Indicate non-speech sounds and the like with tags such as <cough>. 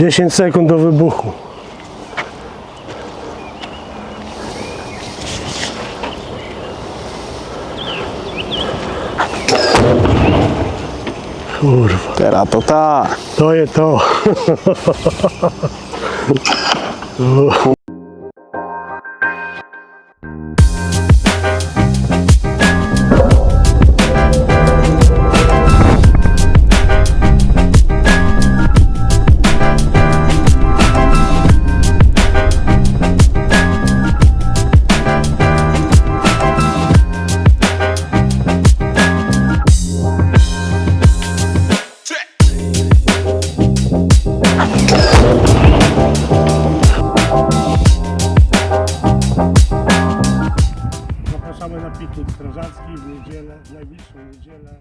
10 sekund do wybuchu. Kurwa, Teraz to tak. to je to. <laughs> Kapitut Strażacki w niedzielę, w najbliższą niedzielę.